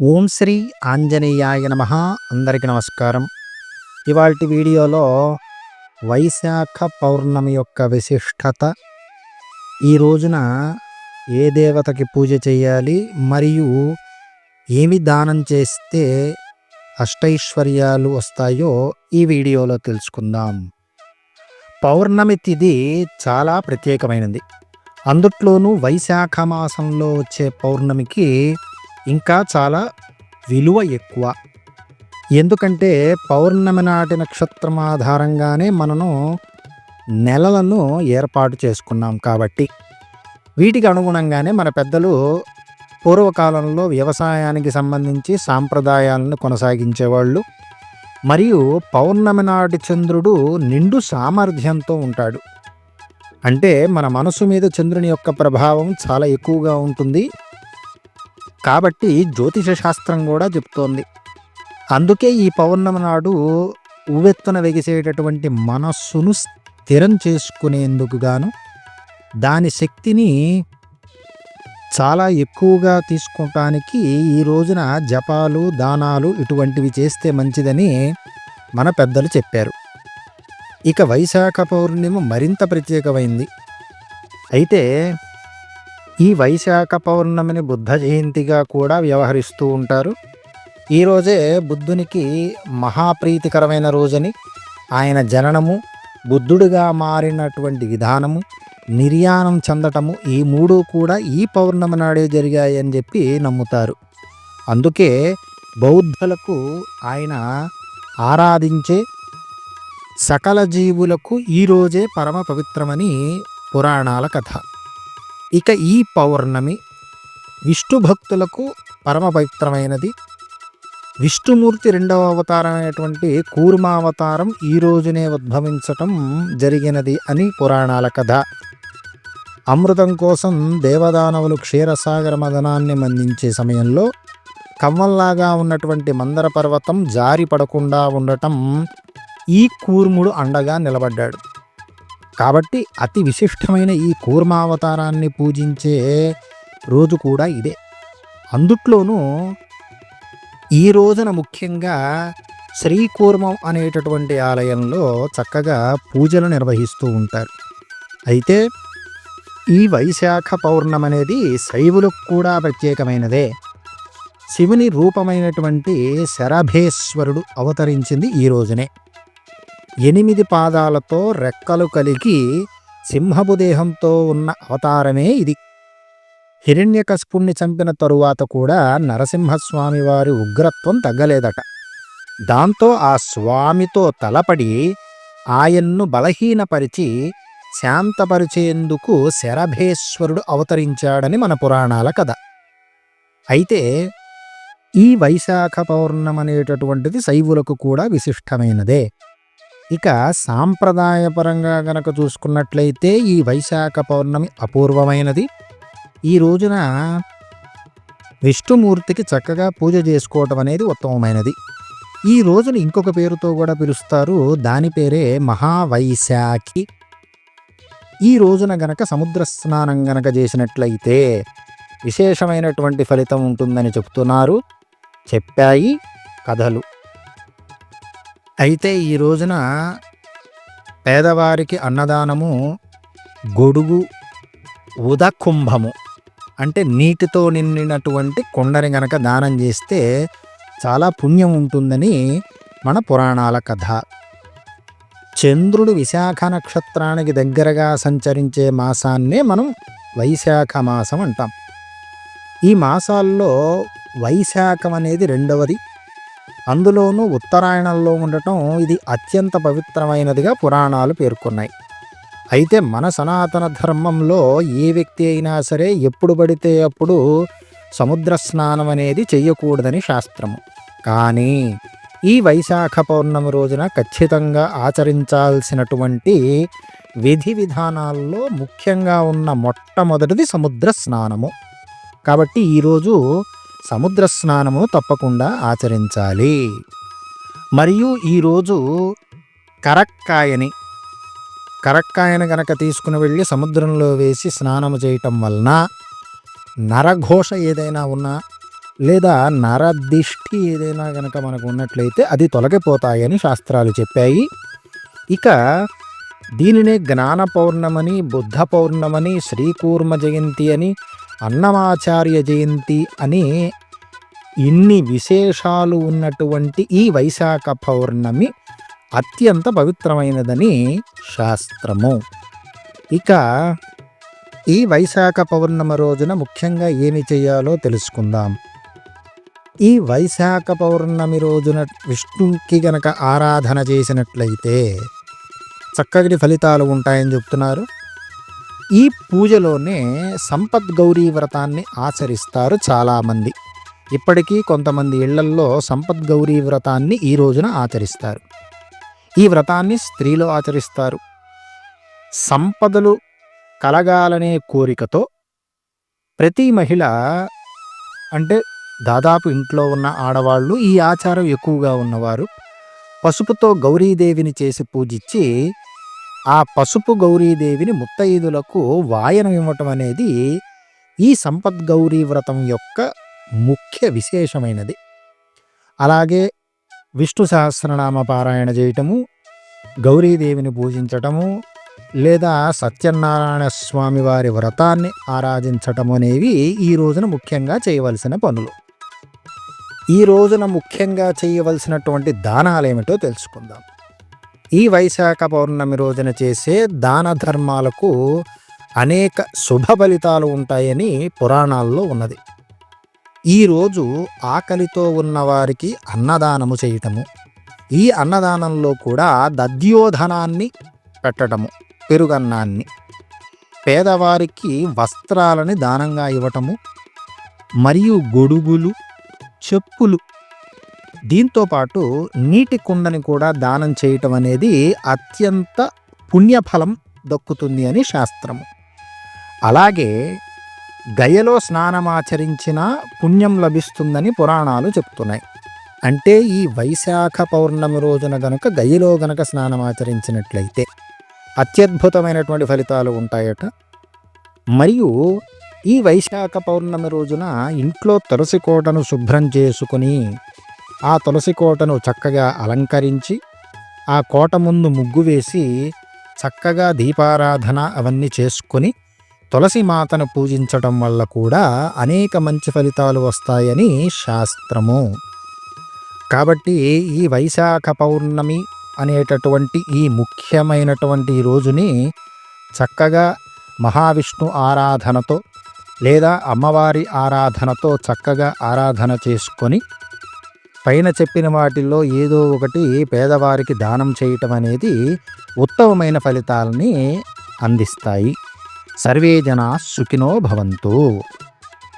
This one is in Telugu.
ఓం శ్రీ ఆంజనేయాయ నమ. అందరికీ నమస్కారం. ఇవాళ వీడియోలో వైశాఖ పౌర్ణమి యొక్క విశిష్టత ఈ రోజున ఏ దేవతకి పూజ చేయాలి మరియు ఏమి దానం చేస్తే అష్టైశ్వర్యాలు వస్తాయో ఈ వీడియోలో తెలుసుకుందాం. పౌర్ణమి తిథి చాలా ప్రత్యేకమైనది. అందుట్లోనూ వైశాఖ మాసంలో వచ్చే పౌర్ణమికి ఇంకా చాలా విలువ ఎక్కువ. ఎందుకంటే పౌర్ణమి నాటి నక్షత్రం ఆధారంగానే మనము నెలలను ఏర్పాటు చేసుకున్నాం కాబట్టి. వీటికి అనుగుణంగానే మన పెద్దలు పూర్వకాలంలో వ్యవసాయానికి సంబంధించి సాంప్రదాయాలను కొనసాగించేవాళ్ళు. మరియు పౌర్ణమి నాటి చంద్రుడు నిండు సామర్థ్యంతో ఉంటాడు. అంటే మన మనసు మీద చంద్రుని యొక్క ప్రభావం చాలా ఎక్కువగా ఉంటుంది. కాబట్టి జ్యోతిష శాస్త్రం కూడా చెప్తోంది. అందుకే ఈ పౌర్ణమి నాడు ఉవ్వెత్తున వెగిసేటటువంటి మనస్సును స్థిరం చేసుకునేందుకు గాను దాని శక్తిని చాలా ఎక్కువగా తీసుకోవటానికి ఈ రోజున జపాలు దానాలు ఇటువంటివి చేస్తే మంచిదని మన పెద్దలు చెప్పారు. ఇక వైశాఖ పౌర్ణిమ మరింత ప్రత్యేకమైంది. అయితే ఈ వైశాఖ పౌర్ణమిని బుద్ధ జయంతిగా కూడా వ్యవహరిస్తూ ఉంటారు. ఈరోజే బుద్ధునికి మహాప్రీతికరమైన రోజని ఆయన జననము బుద్ధుడిగా మారినటువంటి విధానము నిర్యాణం చెందటము ఈ మూడు కూడా ఈ పౌర్ణమి నాడే జరిగాయని చెప్పి నమ్ముతారు. అందుకే బౌద్ధులకు ఆయన ఆరాధించే సకల జీవులకు ఈరోజే పరమ పవిత్రమని పురాణాల కథ. ఇక ఈ పౌర్ణమి విష్ణు భక్తులకు పరమ పవిత్రమైనది. విష్ణుమూర్తి రెండవ అవతారం అయినటువంటి కూర్మావతారం ఈ రోజునే ఉద్భవించటం జరిగినది అని పురాణాల కథ. అమృతం కోసం దేవదానవులు క్షీరసాగర మదనాన్ని మందించే సమయంలో కవ్వంలాగా ఉన్నటువంటి మందర పర్వతం జారి పడకుండా ఉండటం ఈ కూర్ముడు అండగా నిలబడ్డాడు. కాబట్టి అతి విశిష్టమైన ఈ కూర్మావతారాన్ని పూజించే రోజు కూడా ఇదే. అందుట్లోనూ ఈ రోజున ముఖ్యంగా శ్రీకూర్మం అనేటటువంటి ఆలయంలో చక్కగా పూజలు నిర్వహిస్తూ ఉంటారు. అయితే ఈ వైశాఖ పౌర్ణం అనేది శైవులకు కూడా ప్రత్యేకమైనదే. శివుని రూపమైనటువంటి శరభేశ్వరుడు అవతరించింది ఈ రోజునే. ఎనిమిది పాదాలతో రెక్కలు కలిగి సింహపు దేహంతో ఉన్న అవతారమే ఇది. హిరణ్యకస్పుణ్ణి చంపిన తరువాత కూడా నరసింహస్వామి వారి ఉగ్రత్వం తగ్గలేదట. దాంతో ఆ స్వామితో తలపడి ఆయన్ను బలహీనపరిచి శాంతపరిచేందుకు శరభేశ్వరుడు అవతరించాడని మన పురాణాల కథ. అయితే ఈ వైశాఖ పౌర్ణమనేటటువంటిది శైవులకు కూడా విశిష్టమైనదే. ఇక సాంప్రదాయపరంగా గనక చూసుకున్నట్లయితే ఈ వైశాఖ పౌర్ణమి అపూర్వమైనది. ఈ రోజున విష్ణుమూర్తికి చక్కగా పూజ చేసుకోవటం అనేది ఉత్తమమైనది. ఈ రోజున ఇంకొక పేరుతో కూడా పిలుస్తారు. దాని పేరే మహావైశాఖి. ఈ రోజున గనక సముద్ర స్నానం గనక చేసినట్లయితే విశేషమైనటువంటి ఫలితం ఉంటుందని చెప్తున్నారు. చెప్పాయి కథలు. అయితే ఈ రోజున పేదవారికి అన్నదానము గొడుగు ఉదకుంభము అంటే నీటితో నిండినటువంటి కొండని గనక దానం చేస్తే చాలా పుణ్యం ఉంటుందని మన పురాణాల కథ. చంద్రుడు విశాఖ నక్షత్రానికి దగ్గరగా సంచరించే మాసాన్నే మనం వైశాఖ మాసం అంటాం. ఈ మాసాల్లో వైశాఖం అనేది రెండవది. అందులోనూ ఉత్తరాయణంలో ఉండటం ఇది అత్యంత పవిత్రమైనదిగా పురాణాలు పేర్కొన్నాయి. అయితే మన సనాతన ధర్మంలో ఏ వ్యక్తి అయినా సరే ఎప్పుడు పడితే అప్పుడు సముద్ర స్నానం అనేది చెయ్యకూడదని శాస్త్రము. కానీ ఈ వైశాఖ పౌర్ణమి రోజున ఖచ్చితంగా ఆచరించాల్సినటువంటి విధి విధానాల్లో ముఖ్యంగా ఉన్న మొట్టమొదటిది సముద్ర స్నానము. కాబట్టి ఈరోజు సముద్ర స్నానము తప్పకుండా ఆచరించాలి. మరియు ఈరోజు కరక్కాయని కరక్కాయను గనక తీసుకుని వెళ్ళి సముద్రంలో వేసి స్నానము చేయటం వలన నరఘోష ఏదైనా ఉన్నా లేదా నరదిష్టి ఏదైనా గనక మనకు ఉన్నట్లయితే అది తొలగిపోతాయని శాస్త్రాలు చెప్పాయి. ఇక దీనినే జ్ఞాన పౌర్ణమని బుద్ధ పౌర్ణమని శ్రీకూర్మ జయంతి అని అన్నమాచార్య జయంతి అని ఇన్ని విశేషాలు ఉన్నటువంటి ఈ వైశాఖ పౌర్ణమి అత్యంత పవిత్రమైనదని శాస్త్రము. ఇక ఈ వైశాఖ పౌర్ణమి రోజున ముఖ్యంగా ఏమి చేయాలో తెలుసుకుందాం. ఈ వైశాఖ పౌర్ణమి రోజున విష్ణుకి గనక ఆరాధన చేసినట్లయితే చక్కటి ఫలితాలు ఉంటాయని చెప్తున్నారు. ఈ పూజలోనే సంపత్ గౌరీ వ్రతాన్ని ఆచరిస్తారు చాలామంది. ఇప్పటికీ కొంతమంది ఇళ్ళల్లో సంపత్ గౌరీ వ్రతాన్ని ఈ రోజున ఆచరిస్తారు. ఈ వ్రతాన్ని స్త్రీలు ఆచరిస్తారు. సంపదలు కలగాలనే కోరికతో ప్రతి మహిళ అంటే దాదాపు ఇంట్లో ఉన్న ఆడవాళ్ళు ఈ ఆచారం ఎక్కువగా ఉన్నవారు. పసుపుతో గౌరీదేవిని చేసి పూజించి ఆ పసుపు గౌరీదేవిని ముత్తైదులకు వాయనం ఇవ్వటం అనేది ఈ సంపత్ గౌరీ వ్రతం యొక్క ముఖ్య విశేషమైనది. అలాగే విష్ణు సహస్రనామ పారాయణ చేయటము గౌరీదేవిని పూజించటము లేదా సత్యనారాయణ స్వామి వారి వ్రతాన్ని ఆరాధించటం అనేవి ఈ రోజున ముఖ్యంగా చేయవలసిన పనులు. ఈ రోజున ముఖ్యంగా చేయవలసినటువంటి దానాలు ఏమిటో తెలుసుకుందాం. ఈ వైశాఖ పౌర్ణమి రోజున చేసే దాన ధర్మాలకు అనేక శుభ ఫలితాలు ఉంటాయని పురాణాల్లో ఉన్నది. ఈరోజు ఆకలితో ఉన్నవారికి అన్నదానము చేయటము ఈ అన్నదానంలో కూడా దద్యోధనాన్ని పెట్టడము పెరుగన్నాన్ని. పేదవారికి వస్త్రాలని దానంగా ఇవ్వటము మరియు గొడుగులు చెప్పులు దీంతో పాటు నీటి కుండని కూడా దానం చేయటం అనేది అత్యంత పుణ్యఫలం దక్కుతుంది అని శాస్త్రము. అలాగే గయలో స్నానమాచరించిన పుణ్యం లభిస్తుందని పురాణాలు చెప్తున్నాయి. అంటే ఈ వైశాఖ పౌర్ణమి రోజున గనక గయలో గనక స్నానమాచరించినట్లయితే అత్యద్భుతమైనటువంటి ఫలితాలు ఉంటాయట. మరియు ఈ వైశాఖ పౌర్ణమి రోజున ఇంట్లో తరసి కోటను శుభ్రం చేసుకుని ఆ తులసి కోటను చక్కగా అలంకరించి ఆ కోట ముందు ముగ్గు వేసి చక్కగా దీపారాధన అవన్నీ చేసుకొని తులసి మాతను పూజించటం వల్ల కూడా అనేక మంచి ఫలితాలు వస్తాయని శాస్త్రము. కాబట్టి ఈ వైశాఖ పౌర్ణమి అనేటటువంటి ఈ ముఖ్యమైనటువంటి రోజుని చక్కగా మహావిష్ణు ఆరాధనతో లేదా అమ్మవారి ఆరాధనతో చక్కగా ఆరాధన చేసుకొని పైన చెప్పిన వాటిల్లో ఏదో ఒకటి పేదవారికి దానం చేయటం అనేది ఉత్తమమైన ఫలితాలని అందిస్తాయి. సర్వే జనా సుఖినో భవంతు.